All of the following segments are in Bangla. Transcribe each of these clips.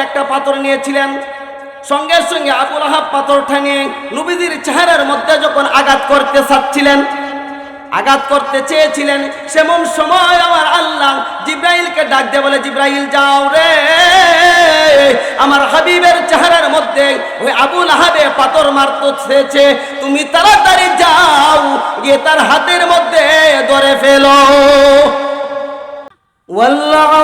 একটা পাথর নিয়েছিলেন সঙ্গে সঙ্গে আবুল আহাব পাথরটা নিয়ে নবীজির চেহারার মধ্যে যখন আঘাত করতে চাচ্ছিলেন আঘাত করতে চেয়েছিলেন সেমন সময় আমার আল্লাহ জিব্রাইলকে ডাক দিয়ে বলে জিব্রাইল যাও রে আমার হাবিবের চেহারার মধ্যে ওই আবুল আহাবে পাথর মারতে চেয়েছে তুমি তাড়াতাড়ি যাও গিয়ে তার হাতের মধ্যে ধরে ফেলো والعصر إن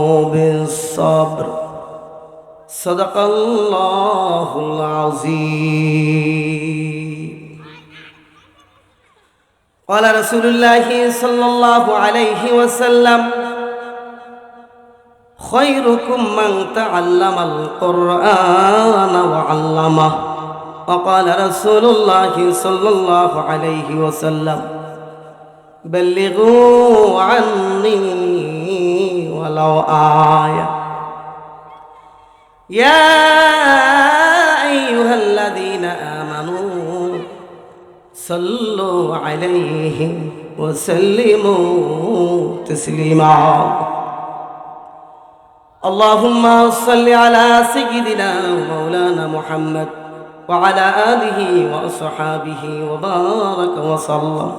صدق الله العظيم قال رسول الله صلى الله عليه وسلم خيركم من تعلم القرآن وعلمه. وقال رسول الله صلى الله عليه وسلم بلغوا عني ولو آية. يا أيها الذين آمنوا صلوا عليه وسلموا تسليما اللهم صل على سيدنا مولانا محمد وعلى آله وأصحابه وبارك وسلم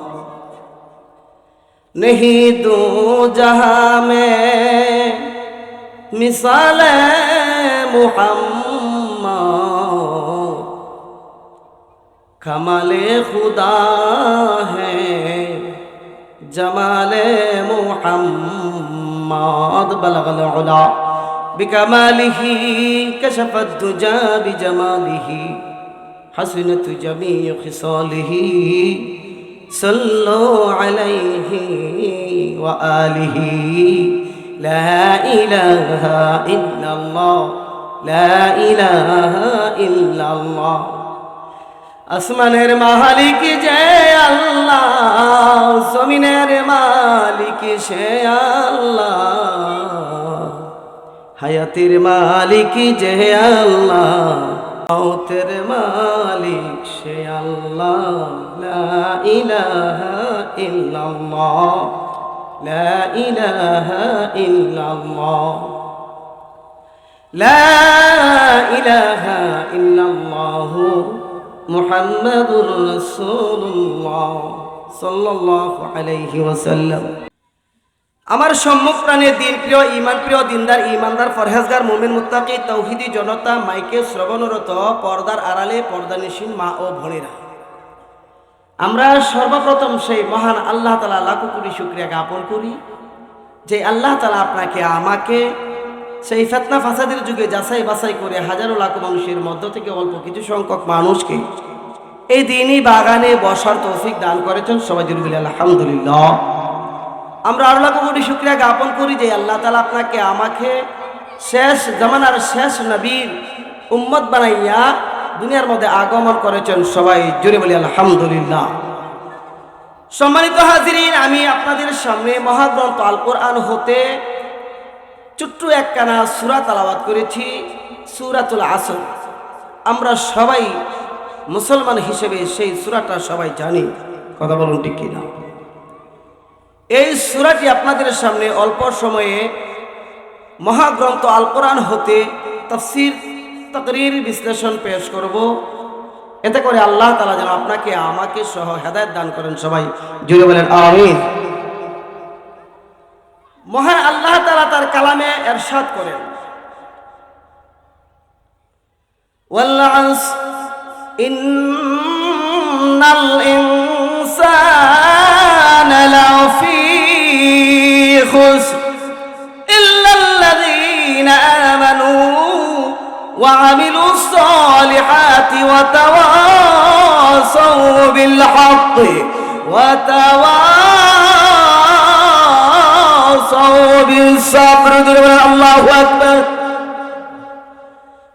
नहीं दो जहां में मिसाल محمد کمال خدا ہے جمال محمد بلغ العلا بكماله كشف الدجى بجماله حسنت جميع خصاله صلوا عليه وآله. لا إله إلا الله. আসমানের মালিক যে আল্লাহ, জমিনের মালিক সে আল্লাহ। হায়াতির মালিক যে আল্লাহ মৌতের মালিক সে আল্লাহ। ইহ ইহ ইহ লা لا إله إلا الله محمد رسول الله صلى الله عليه وسلم আমার সম্মুখ প্রাণের দিন প্রিয় ইমান প্রিয় দিনদার ইমানদার ফরহেজগার মুমিন মুত্তাকি তৌহিদি জনতা মাইকে শ্রবণরত পর্দার আড়ালে পর্দানিসীন মা ও ভনেরা আমরা সর্বপ্রথম সেই মহান আল্লাহ তালা লাখো কোটি শুক্রিয়া জ্ঞাপন করি যে আল্লাহ তালা আপনাকে আমাকে সেই ফেতনা ফাসাদের যুগে যাচাই বাছাই করে হাজারো লাখ মানুষের মধ্য থেকে অল্প কিছু সংখ্যক মানুষকে এই দিনই বাগানে বসার তৌফিক দান করেছেন সবাই জরুরি আলহামদুলিল্লাহ। আমরা আরও লাখ কোটি শুক্রিয়া জ্ঞাপন করি যে আল্লাহ তালা আপনাকে আমাকে শেষ জামানার শেষ নবীর উম্মত বানাইয়া দুনিয়ার মধ্যে আগমন করেছেন সবাই জুড়ে বলি, আলহামদুলিল্লাহ। সম্মানিত হাজিরিন, আমি আপনাদের সামনে মহাগ্রন্থ আল কোরআন হতে ছোট্ট একখানা সুরা তালাবাদ করেছি, সুরাতুল আসর। আমরা সবাই মুসলমান হিসেবে সেই সুরাটা সবাই জানি, কথা বলুন ঠিক কিনা? এই সুরাটি আপনাদের সামনে অল্প সময়ে মহাগ্রন্থ আল কোরআন হতে তফসির, তকরির বিশ্লেষণ পেশ করব। এতে করে আল্লাহ তালা যেন আপনাকে, আমাকে সহ হেদায়ত দান করেন সবাই। জুড়ে বলেন, আমিন। মহান আল্লাহ তারা তার কালামে এরশাদ করেন। ইন্নাল ইনসানা লাফি খুসর ইল্লা আল্লাযীনা আমানু ওয়া আমিলুস সালিহাতি ওয়া তাওয়াসাউ বিল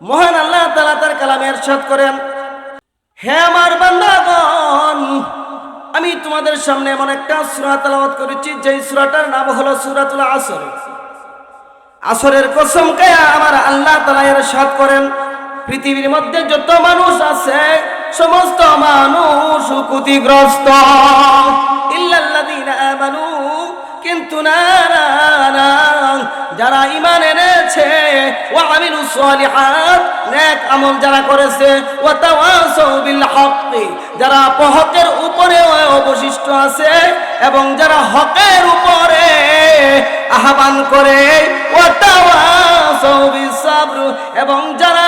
মহান আল্লাহ তালা তার কালামে এরশাদ করেন, হে আমার বান্দাগণ, আমি তোমাদের সামনে এমন একটা সূরা তেলাওয়াত করেছি, যেই সূরাটার নাম হলো সূরাতুল আসর। আসরের কসম কায়া আমার আল্লাহ তাআলা ইরশাদ করেন, পৃথিবীর মধ্যে যত মানুষ আছে, সমস্ত মানুষ ক্ষতিগ্রস্ত। ইল্লাল্লাযীনা আমানু কিন্তু না না যারা ইমান এনেছে, ওয়া আমিলুস সালিহাত, নেক আমল যারা করেছে ও তাওয়াসাউ বিল হক। যারা হকের উপরে অবশিষ্ট আছে এবং যারা হকের উপরে আহ্বান করে ও তাওয়াসাউ বিস সাবর। এবং যারা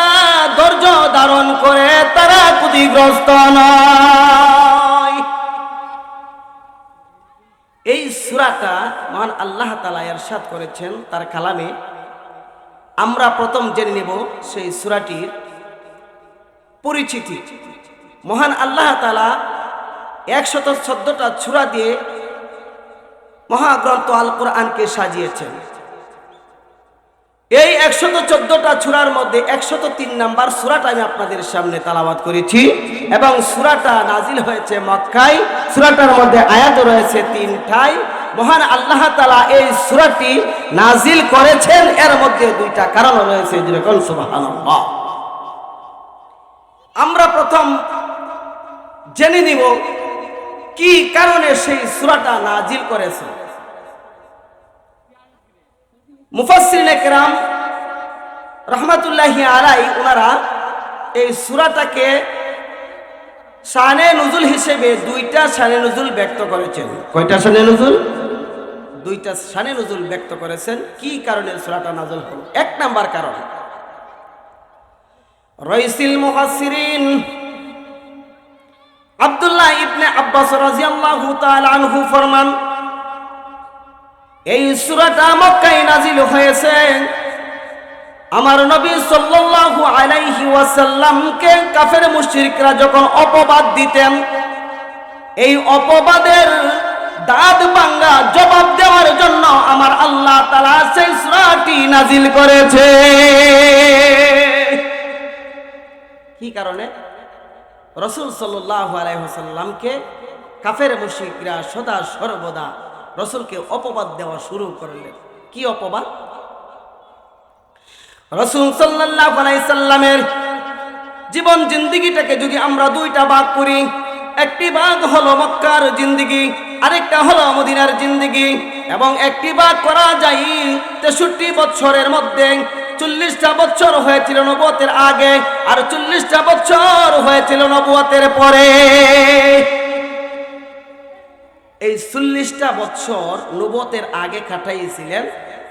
ধৈর্য ধারণ করে, তারা ক্ষতিগ্রস্ত নয়। সুরাটা মহান আল্লাহ তালা এরশাদ করেছেন তার কালামে। আমরা প্রথম জেনে নেব সেই সুরাটির পরিচিতি। মহান আল্লাহ তালা একশত চোদ্দটা ছুরা দিয়ে মহাগ্রন্থ আল কোরআনকে সাজিয়েছেন। এই একশত চোদ্দটা সুরার মধ্যে একশত তিন নাম্বার সুরাটা আমি আপনাদের সামনে তালাবাদ করেছি এবং সুরাটা নাজিল হয়েছে মক্কায়। সুরাটার মধ্যে আয়াত রয়েছে তিনটাই মহান আল্লাহ তালা এই সুরাটি নাজিল করেছেন। এর মধ্যে দুইটা কারণ রয়েছে যেরকম সুবহানাল্লাহ। আমরা প্রথম জেনে নিব কি কারণে সেই সুরাটা নাজিল করেছে। মুফাসসিরিন একরাম রহমাতুল্লাহি আলাই ওনারা এই সুরাটাকে শানে নজুল হিসেবে দুইটা শানে নজুল ব্যক্ত করেছেন। কয়টা শানে নজুল? দুইটা শানে নজুল ব্যক্ত করেছেন। কি কারণে সুরাটা নাজল হল? এক নাম্বার কারণ। রইসিল আব্দুল্লাহ ইবনে আব্বাস তাআলা আনহু ফরমান, এই মক্কায় নাজিল হয়েছে। আমার নবী সাল্লাল্লাহু আলাইহি ওয়াসাল্লামকে কাফের মুশরিকরা যখন অপবাদ দিতেন, এই অপবাদের দাঁত ভাঙ্গা জবাব দেওয়ার জন্য আমার আল্লাহ তালা সেই সূরাটি নাজিল করেছে। কি কারণে? রসুল ওয়াসাল্লামকে কাফের মুশরিকরা সদা সর্বদা রসুলকে অপবাদ দেওয়া শুরু করলেন। কি অপবাদ? রসুল সাল্লাহ সাল্লামের জীবন জিন্দিগিটাকে যদি আমরা দুইটা ভাগ করি, একটি ভাগ হলো মক্কার জিন্দিগি আরেকটা হলো মদিনার জিন্দিগি। এবং একটি বার করা যায়, তেষট্টি বছরের মধ্যে চল্লিশটা বছর হয়েছিল নবতের আগে, আর চল্লিশটা বছর হয়েছিল নবতের পরে। এই চল্লিশটা বছর নবতের আগে কাটাইছিলেন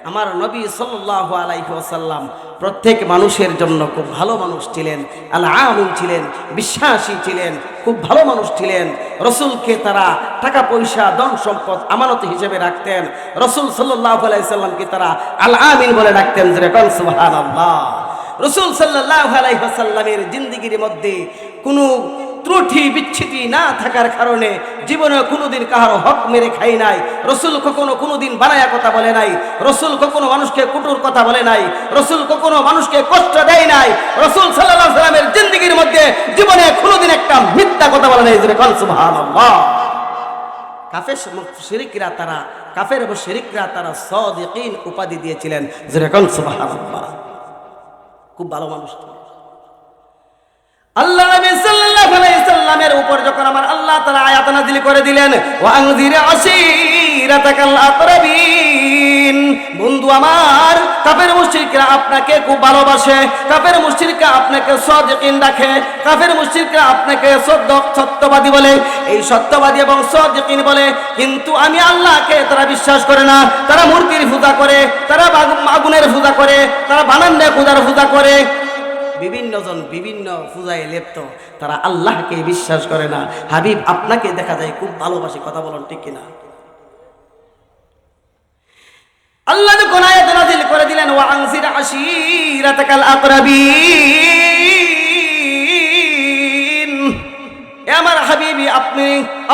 আমার নবী সাল্লাহ আলাইসাল্লাম প্রত্যেক মানুষের জন্য খুব ভালো মানুষ ছিলেন আল্লাহ আমিন ছিলেন, বিশ্বাসী ছিলেন, খুব ভালো মানুষ ছিলেন। রসুলকে তারা টাকা, পয়সা, ধন, সম্পদ আমানত হিসেবে রাখতেন। রসুল সাল্লাহ আলাইসাল্লামকে তারা আল্লাহ আমিন বলে ডাকতেন যেরকম সুহান আল্লাহ রসুল সাল্লাহ আলাইসাল্লামের জিন্দিগির মধ্যে কোনো ত্রুটি বিচ্ছিতি না থাকার কারণে জীবনে কোনোদিন কাহার হক মেরে খাই নাই। রসুল কখনো কোনোদিন বানায়া কথা বলে নাই। রসুল কখনো মানুষকে কুটুর কথা বলে নাই। রসুল কখনো মানুষকে কষ্ট দেয় নাই। রসুল সাল্লাহ সাল্লামের জিন্দগির মধ্যে জীবনে কোনোদিন একটা মিথ্যা কথা বলে নাই। কাফের শিরিকরা তারা, কাফের এবং শিরিকরা তারা সদিকিন উপাধি দিয়েছিলেন। খুব ভালো মানুষ আল্লাহ উপর যখন আমার আল্লাহ তাআলা আয়াত নাযিল করে দিলেন বন্ধু আমার, কাফের মুশরিকরা আপনাকে খুব ভালোবাসে, কাফের মুশরিকরা আপনাকে সাদিকিন রাখে, কাফের মুশরিকরা আপনাকে সত্য, সত্যবাদী বলে। এই সত্যবাদী এবং সাদিকিন বলে, কিন্তু আমি আল্লাহকে তারা বিশ্বাস করে না। তারা মূর্তির পূজা করে, তারা আগুনের পূজা করে, তারা বানান্নে পূজার পূজা করে। বিভিন্ন জন বিভিন্ন পূজায় লিপ্ত, তারা আল্লাহকে বিশ্বাস করে না। হাবিব, আপনাকে দেখা যায় খুব ভালোবাসি, কথা বলেন ঠিক কিনা? আল্লাহ করে দিলেন, ওয়া আনসির আশীরাতাকাল আকরাবিন। আমার হাবিবি, আপনি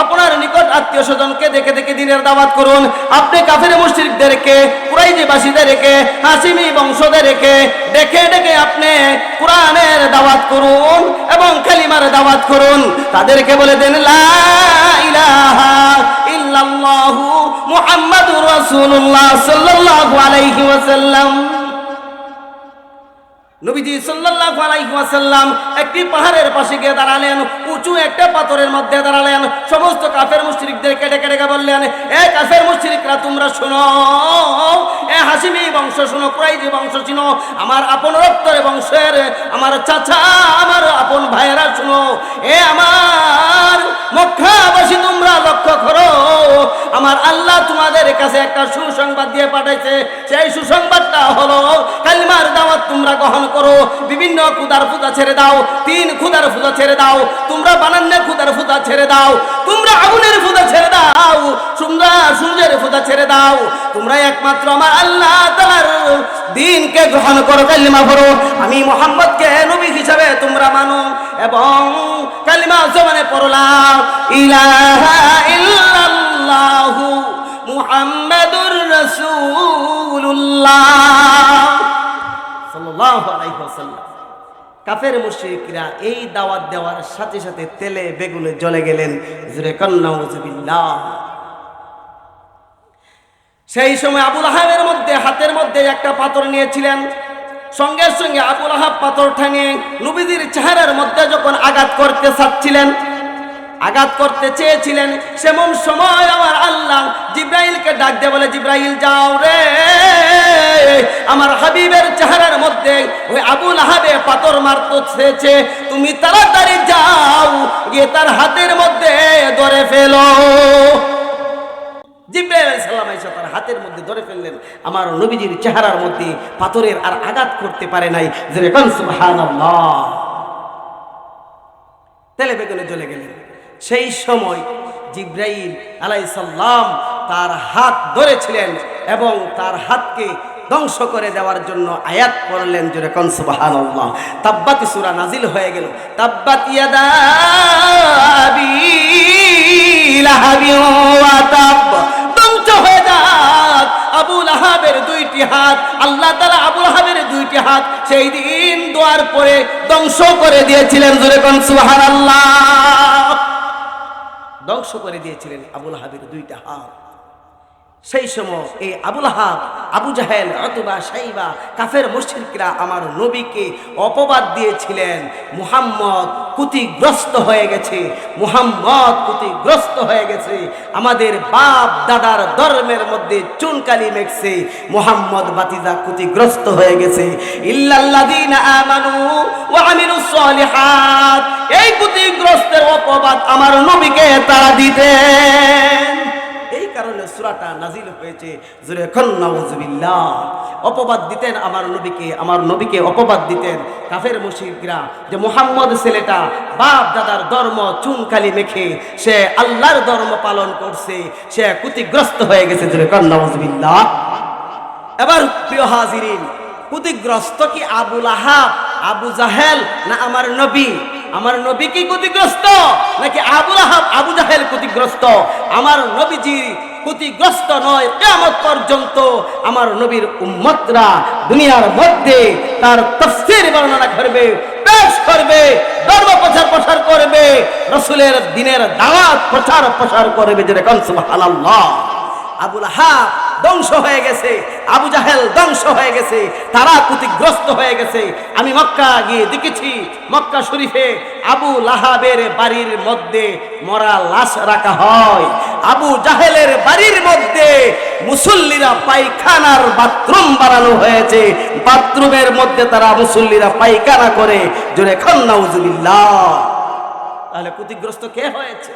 আপনার নিকট আত্মীয় স্বজনকে দেখে দেখে দিনের দাওয়াত করুন। আপনি কাফের মুশরিকদেরকে কুরাইজিবাসীদেরকে হাসিমি বংশদেরকে ডেকে ডেকে আপনি কোরআনের দাওয়াত করুন এবং দাওয়াত দাওয়াত করুন। তাদেরকে বলে দেন, লা ইলাহা ইল্লাল্লাহু মুহাম্মাদুর রাসূলুল্লাহ সাল্লাল্লাহু আলাইহি ওয়াসাল্লাম। নবীজি সাল্লাল্লাহু আলাইহি ওয়াসাল্লাম একটি পাহাড়ের পাশে গিয়ে দাঁড়ালেন, উঁচু একটা পাথরের মধ্যে দাঁড়ালেন। সমস্ত কাফের মুশরিকদের কেটে কেটে বললেন, এ কাফের মুশরিকরা, তোমরা শোনো, এ হাসিমি বংশ শোনো, কুরাইজি বংশ শোনো আমার আপন রক্তের বংশের, আমার চাচা, আমার আপন ভাইয়েরা শোনো, এ আমার মক্কাবাসী তোমরা লক্ষ্য করো, আমার আল্লাহ তোমাদের কাছে একটা সুসংবাদ দিয়ে পাঠাইছে, সেই সুসংবাদটা হলো, কালিমার দাওয়াত তোমরা গ্রহণ করো। বিভিন্ন খুদার ফুদা ছেড়ে দাও। তিন খুদার ফুদা ছেড়ে দাও। তোমরা বানান্নের খুদার ফুদা ছেড়ে দাও। তোমরা আগুনের ফুদা ছেড়ে দাও। তোমরা সূর্যের ফুদা ছেড়ে দাও। তোমরা একমাত্র আমার আল্লাহ তাআলার দিনকে গ্রহণ করো, কালিমা পড়ো। আমি মোহাম্মদকে নবী হিসাবে তোমরা মানো। এবং কালিমা জমানে পড়লাম, ইলাহা ইল্লাল্লাহু মুহাম্মাদুর রাসূলুল্লাহ। কাফের মুশরিকরা এই দাওয়াত দেওয়ার সাথে সাথে তেলে বেগুনে জ্বলে গেলেন। সেই সময় আবুল আহাবের মধ্যে, হাতের মধ্যে একটা পাথর নিয়েছিলেন। সঙ্গে সঙ্গে আবুল আহাব পাথরটা নিয়ে নবীজির চেহারার মধ্যে যখন আঘাত করতে চাচ্ছিলেন, আঘাত করতে চেয়েছিলেন, সেমন সময় আমার আল্লাহ জিব্রাইলকে ডাক দিয়ে বলে, জিব্রাইল, যাও রে। আমার হাবিবের চেহারার মধ্যে ওই আবুল আহাবে পাথর মারতে চেয়েছে তুমি তাড়াতাড়ি যাও, গিয়ে তার হাতের মধ্যে ধরে ফেলো। সেই সময় জিব্রাইল তার হাত ধরেছিলেন এবং তার হাতকে ধ্বংস করে দেওয়ার জন্য আয়াত পড়লেন জোরে কন সুবহানাল্লাহ। তাব্বাতি সূরা নাজিল হয়ে গেল। তাব্বাত ধ্বংস হয়ে যাক। আবু লাহাবের দুইটি হাত, আল্লাহ তাআলা আবু লাহাবের দুইটি হাত সেই দিন দোয়ার পরে ধ্বংস করে দিয়েছিলেন জোরে কোন সুবহানাল্লাহ। ধ্বংস করে দিয়েছিলেন আবুল হাবের দুইটা হাত। সেই সময় এই আবুল হাব আবু জাহেল, অথবা সাইবা, কাফের মুশরিকরা আমার নবীকে অপবাদ দিয়েছিলেন। মুহাম্মদ কুতিগ্রস্ত হয়ে গেছে, মুহাম্মদ কুতিগ্রস্ত হয়ে গেছে। আমাদের বাপ দাদার ধর্মের মধ্যে চুনকালি মেখছে, মুহাম্মদ বাতিদা কুতিগ্রস্ত হয়ে গেছে। এই কুতিগ্রস্তের অপবাদ আমার নবীকে তারা দিতেন। কারণে সুরাটা নাজিল হয়েছে। অপবাদ দিতেন আমার নবীকে আমার নবীকে অপবাদ দিতেন। কাফের মুশরিকরা, যে মোহাম্মদ ছেলেটা, বাপ দাদার ধর্ম চুনকালি মেখে, সে আল্লাহর ধর্ম পালন করছে, সে কুতিগ্রস্ত হয়ে গেছে জুরে খন্নাউজুবিল্লাহ এবার প্রিয় হাজিরিন, ক্ষতিগ্রস্ত কি আবুল আহাব, আবু জাহেল না আমার নবী? আমার নবী কি ক্ষতিগ্রস্ত? নাকি আবুল আহাব আবু জাহেল ক্ষতিগ্রস্ত? আমার নবীজি ক্ষতিগ্রস্ত নয় কেমত পর্যন্ত আমার নবীর উম্মতরা দুনিয়ার মধ্যে তার তফসির বর্ণনা করবে, পেশ করবে, ধর্ম প্রচার প্রসার করবে, রসুলের দিনের দাওয়াত প্রচার প্রসার করবে যেরকম সুবহানাল্লাহ। আবুল হাব ধ্বংস হয়ে গেছে, আবু জাহেল ধ্বংস হয়ে গেছে তারা ক্ষতিগ্রস্ত হয়ে গেছে। আমি মক্কা গিয়ে দেখেছি, মক্কা শরীফে আবু লাহাবের বাড়ির মধ্যে মরা লাশ রাখা হয়। আবু জাহেলের বাড়ির মধ্যে মুসল্লিরা পায়খানার বাথরুম বানানো হয়েছে। বাথরুমের মধ্যে তারা মুসল্লিরা পায়খানা করে। জোরে খান্নাউজুবিল্লাহ তাহলে ক্ষতিগ্রস্ত কে হয়েছে?